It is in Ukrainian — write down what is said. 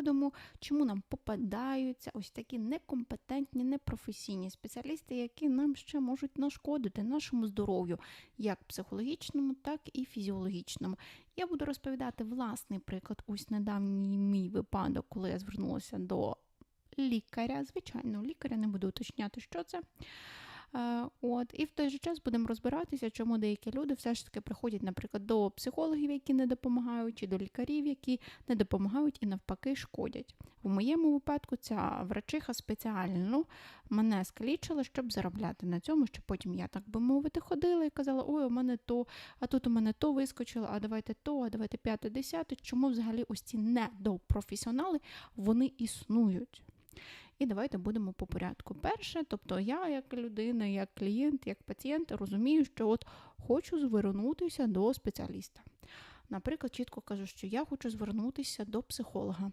приходимо, чому нам попадаються ось такі некомпетентні, непрофесійні спеціалісти, які нам ще можуть нашкодити нашому здоров'ю, як психологічному, так і фізіологічному. Я буду розповідати власний приклад. Ось недавній мій випадок, коли я звернулася до лікаря, звичайного лікаря, не буду уточняти, що це. Е, От, і в той же час будемо розбиратися, чому деякі люди все ж таки приходять, наприклад, до психологів, які не допомагають, чи до лікарів, які не допомагають і навпаки шкодять. В моєму випадку ця врачиха спеціально мене скалічила, щоб заробляти на цьому, щоб потім я, так би мовити, ходила і казала, ой, у мене то, а тут у мене то вискочило, а давайте то, а давайте п'яте, десяте. Чому взагалі ось ці недопрофесіонали вони існують? І давайте будемо по порядку. Перше, тобто я, як людина, як клієнт, як пацієнт, розумію, що от хочу звернутися до спеціаліста. Наприклад, чітко кажу, що я хочу звернутися до психолога.